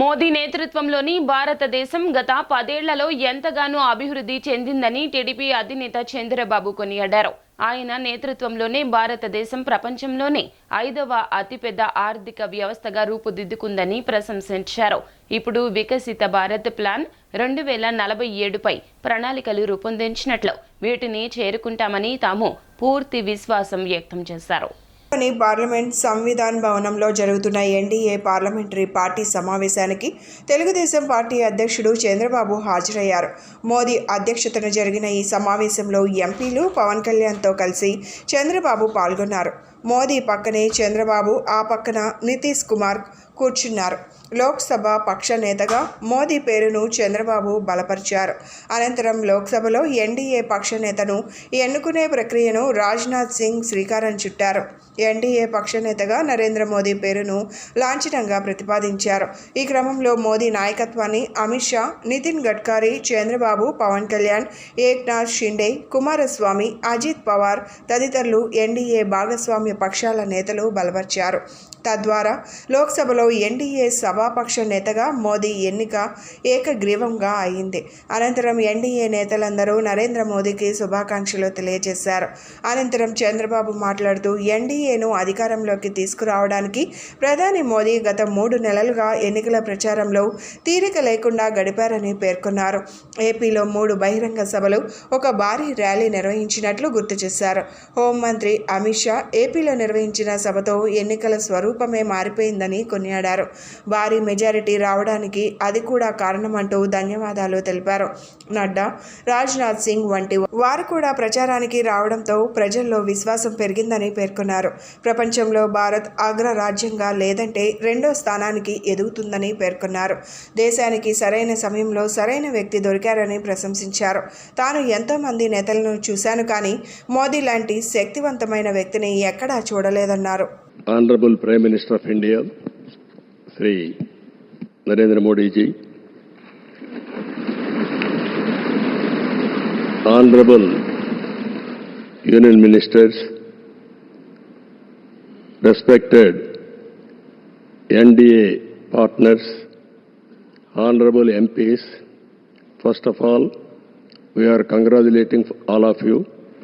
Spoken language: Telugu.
మోదీ నేతృత్వంలోని భారతదేశం గత పదేళ్ళలో ఎంతగానో అభివృద్ధి చెందిందని టీడీపీ అధినేత చంద్రబాబు కొనియాడారు. ఆయన నేతృత్వంలోనే భారతదేశం ప్రపంచంలోనే ఐదవ అతిపెద్ద ఆర్థిక వ్యవస్థగా రూపుదిద్దుకుందని ప్రశంసించారు. ఇప్పుడు వికసిత భారత్ ప్లాన్ రెండు వేల నలభై ఏడుపై ప్రణాళికలు రూపొందించినట్లు వీటిని చేరుకుంటామని తాము పూర్తి విశ్వాసం వ్యక్తం చేశారు. లోని పార్లమెంట్ సంవిధాన్ భవనంలో జరుగుతున్న ఎన్డీఏ పార్లమెంటరీ పార్టీ సమావేశానికి తెలుగుదేశం పార్టీ అధ్యక్షుడు చంద్రబాబు హాజరయ్యారు. మోదీ అధ్యక్షతన జరిగిన ఈ సమావేశంలో ఎంపీలు పవన్ కళ్యాణ్తో కలిసి చంద్రబాబు పాల్గొన్నారు. మోదీ పక్కనే చంద్రబాబు ఆ పక్కన నితీష్ కుమార్ కూర్చున్నారు. లోక్సభ పక్ష నేతగా మోదీ పేరును చంద్రబాబు బలపరిచారు. అనంతరం లోక్సభలో ఎన్డీఏ పక్ష నేతను ఎన్నుకునే ప్రక్రియను రాజ్నాథ్ సింగ్ శ్రీకారం చుట్టారు. ఎన్డీఏ పక్ష నేతగా నరేంద్ర మోదీ పేరును లాంఛనంగా ప్రతిపాదించారు. ఈ క్రమంలో మోదీ నాయకత్వాన్ని అమిత్ షా నితిన్ గడ్కరీ చంద్రబాబు పవన్ కళ్యాణ్ ఏక్నాథ్ షిండే కుమారస్వామి అజిత్ పవార్ తదితరులు ఎన్డీఏ భాగస్వామ్య పక్షాల నేతలు బలపరిచారు. తద్వారా లోక్సభలో ఎన్డీఏ సభాపక్ష నేతగా మోదీ ఎన్నిక ఏకగ్రీవంగా అయింది. అనంతరం ఎన్డీఏ నేతలందరూ నరేంద్ర మోదీకి శుభాకాంక్షలు తెలియజేశారు. అనంతరం చంద్రబాబు మాట్లాడుతూ ఎన్డీఏను అధికారంలోకి తీసుకురావడానికి ప్రధాని మోదీ గత మూడు నెలలుగా ఎన్నికల ప్రచారంలో తీరిక లేకుండా గడిపారని పేర్కొన్నారు. ఏపీలో మూడు బహిరంగ సభలు ఒక భారీ ర్యాలీ నిర్వహించినట్లు గుర్తు చేశారు. హోంమంత్రి అమిత్ షా ఏపీలో నిర్వహించిన సభతో ఎన్నికల స్వరూపమే మారిపోయిందని కొనియాడారు. భారీ మెజారిటీ రావడానికి అది కూడా కారణమంటూ ధన్యవాదాలు తెలిపారు. నడ్డా రాజ్నాథ్ సింగ్ వంటి వారు కూడా ప్రచారానికి రావడంతో ప్రజల్లో విశ్వాసం పెరిగిందని పేర్కొన్నారు. ప్రపంచంలో భారత్ అగ్ర రాజ్యంగా లేదంటే రెండో స్థానానికి ఎదుగుతుందని పేర్కొన్నారు. దేశానికి సరైన సమయంలో సరైన వ్యక్తి దొరికారని ప్రశంసించారు. తాను ఎంతోమంది నేతలను చూశాను కానీ మోదీ లాంటి శక్తివంతమైన వ్యక్తిని ఎక్కడా చూడలేదన్నారు. Honorable Prime Minister of India, Sri Narendra Modi ji, Honorable Union Ministers, respected NDA partners, Honorable MPs, first of all, we are congratulating all of you